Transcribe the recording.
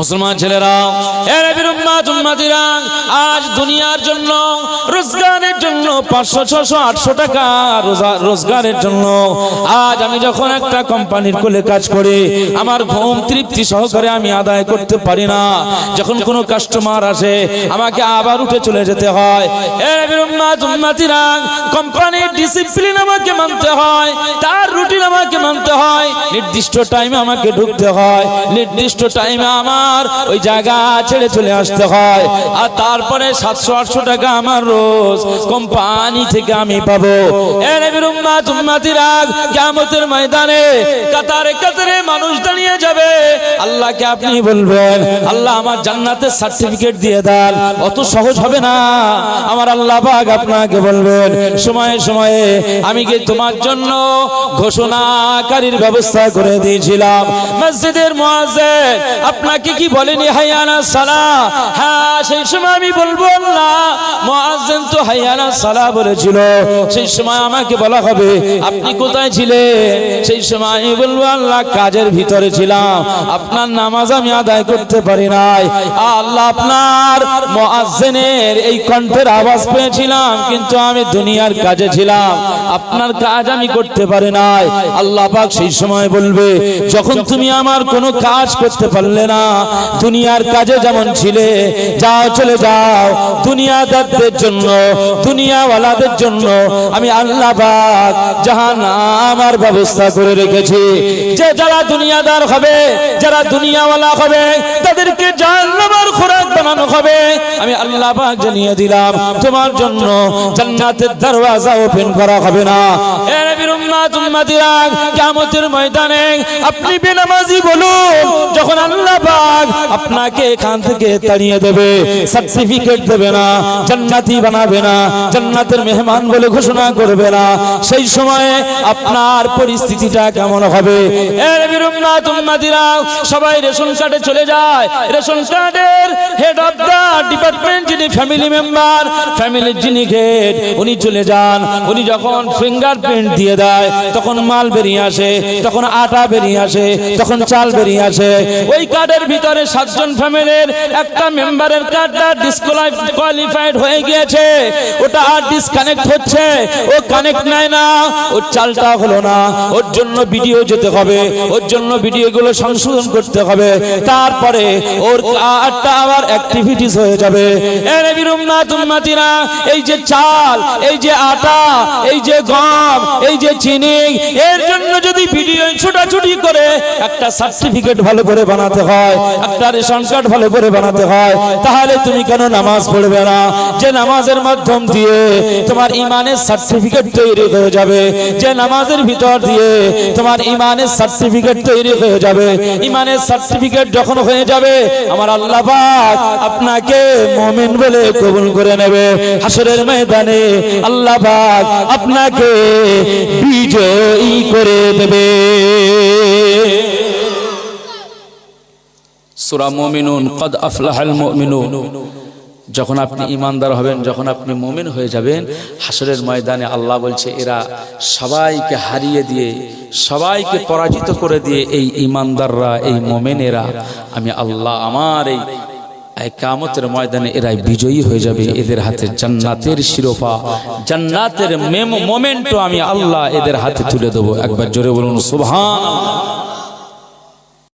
মুসলমান ছেলেরা এর আজ দুনিয়ার জন্য, রোজগারের জন্য পাঁচশো, ছশো, আটশো টাকা রোজগারের জন্য। আজ আমি যখন একটা কোম্পানির কোলে কাজ করি, আমার ঘুম তৃপ্তি সহকারে আমি আদায় করতে পারি না। যখন কোনো কাস্টমার আসে, আমাকে আবার উঠে চলে যেতে হয়। কোম্পানির ডিসিপ্লিন আমাকে মানতে হয়, তার রুটিন আমাকে মানতে হয়। নির্দিষ্ট টাইমে আমাকে ঢুকতে হয়, নির্দিষ্ট টাইমে আমার ওই জায়গা ছেড়ে চলে আসতে হয়। আর তারপরে সাতশো, আটশো টাকা আমার রোজ কোম্পানি থেকে আমি পাবো। ময়দানে কাতারে কাতারে মানুষ দাঁড়িয়ে যাবে। আল্লাহকে আপনি বলবেন, আল্লাহ আমার জান্নাতের সার্টিফিকেট দিয়ে দেন। অত সহজ হবে না। আমার আল্লাহ পাক আপনাকে বলবেন, সময়ে সময়ে আমি কি তোমার জন্য ঘোষণাকারীর ব্যবস্থা করে দিয়েছিলাম? মসজিদের মুয়াজ্জিন আপনাকে কি বলেনি হাইয়ানা সালা। হ্যাঁ সেই সময় আমি বলব আল্লাহ মুয়াজ্জিন তো হাইয়ানা সালা বলেছিল। সেই সময় আমাকে বলা হবে, আপনি কোথায় ছিলেন? সেই সময় আমি বলব, আল্লাহ কাজের ভিতরে ছিলাম। আপনার নামাজ আমি আদায় করতে পারি নাই। আল্লাহ আপনার মুয়াজ্জিনের এই কণ্ঠের আওয়াজ পেয়েছিলাম, কিন্তু আমি দুনিয়ার কাজে ছিলাম। আপনার কাজ আমি করতে পারি নাই। আল্লাহ পাক সেই সময় বলবে, যখন তুমি আমার কোনো কাজ করতে পারলে না দুনিয়ার কাজে যেমন ছিলে, যাও চলে যাও, দুনিয়াদারদের জন্য, দুনিয়াওয়ালাদের জন্য আমি আল্লাহ পাক জাহান আমার ব্যবস্থা করে রেখেছি। যে যারা দুনিয়াদার হবে, যারা দুনিয়াওয়ালা হবে, তাদেরকে জাহান্নামের খোরাক বানানো হবে। আমি আল্লাহ পাক জানিয়ে দিলাম, তোমার জন্য জান্নাতের দরওয়াজা ওপেন করা হবে না। এ নবীর উম্মাত, উম্মাতিরা, কিয়ামতের ময়দানে আপনি বেনামাজি বলুন পাক আপনাকে এখান থেকে তাড়িয়ে দেবে সার্টিফিকেট দেবে না, জান্নাতি বানাবে না, জান্নাতের মেহমান বলে ঘোষণা করবে না। সেই সময়ে আপনার পরিস্থিতিটা কেমন হবে? সবাই রেশন কার্ডে চলে যায়। রেশন কার্ডের হেড অফ দা ডিপার্টমেন্ট যিনি ফ্যামিলি মেম্বার ফ্যামিলির যিনি হেড উনি চলে যান। উনি যখন ফিঙ্গারপ্রিন্ট দিয়ে দেয়, তখন মাল বেরিয়ে আসে, তখন আটা বেরিয়ে আসে, তখন চাল বেরিয়ে আসে। ওই কার্ডের ভিতরে সাতজন ফ্যামিলির একটা মেম্বারের কার্ডটা ডিসকোয়ালিফাইড হয়ে গিয়েছে। ওটা আর ডিসকানেক্ট হচ্ছে। ও কানেক্ট নেয় না। ওর চালটা হলো না। ওর জন্য ভিডিও যেতে হবে। ওর জন্য ভিডিও গুলো সংশোধন করতে হবে। তারপরে ওর কার্ডটা আবার অ্যাক্টিভিটিস হয়ে যাবে। এর বিরুম্মা তুম্মাতিরা এই যে চাল, এই যে আটা, এই যে গম, এই যে চিনি এর জন্য যদি ভিডিও ছোটাছুটি করে, একটা সার্টিফিকেট ভালো করে বানাতে হয় একটা রেশন কার্ড ভালো করে বানাতে হয়। তাহলে তুমি কেন নামাজ পড়বে না? যে নামাজের মাধ্যম দিয়ে তোমার ইমানের সার্টিফিকেট তৈরি হয়ে যাবে যে নামাজের ভিতর দিয়ে তোমার ইমানের সার্টিফিকেট তৈরি হয়ে যাবে। ইমানের সার্টিফিকেট যখন হয়ে যাবে আমার আল্লাহ পাক আপনাকে মুমিন বলে কবুল করে নেবে। হাসরের ময়দানে আল্লাহ পাক আপনাকে বিজয়ী করে দেবে। সূরা মুমিনুন, কদ আফলাহাল মুমিনুন। যখন আপনি ইমানদার হবেন, যখন আপনি মুমিন হয়ে যাবেন হাসরের ময়দানে আল্লাহ বলছে, এরা সবাইকে হারিয়ে দিয়ে, সবাইকে পরাজিত করে দিয়ে এই ইমানদাররা এই মোমেনেরা, আমি আল্লাহ আমার এই কামতের ময়দানে এরাই বিজয়ী হয়ে যাবে। এদের হাতে জান্নাতের শিরোপা, জান্নাতের মেম মোমেন্টও আমি আল্লাহ এদের হাতে তুলে দেবো। একবার জোরে বলুন সুবহান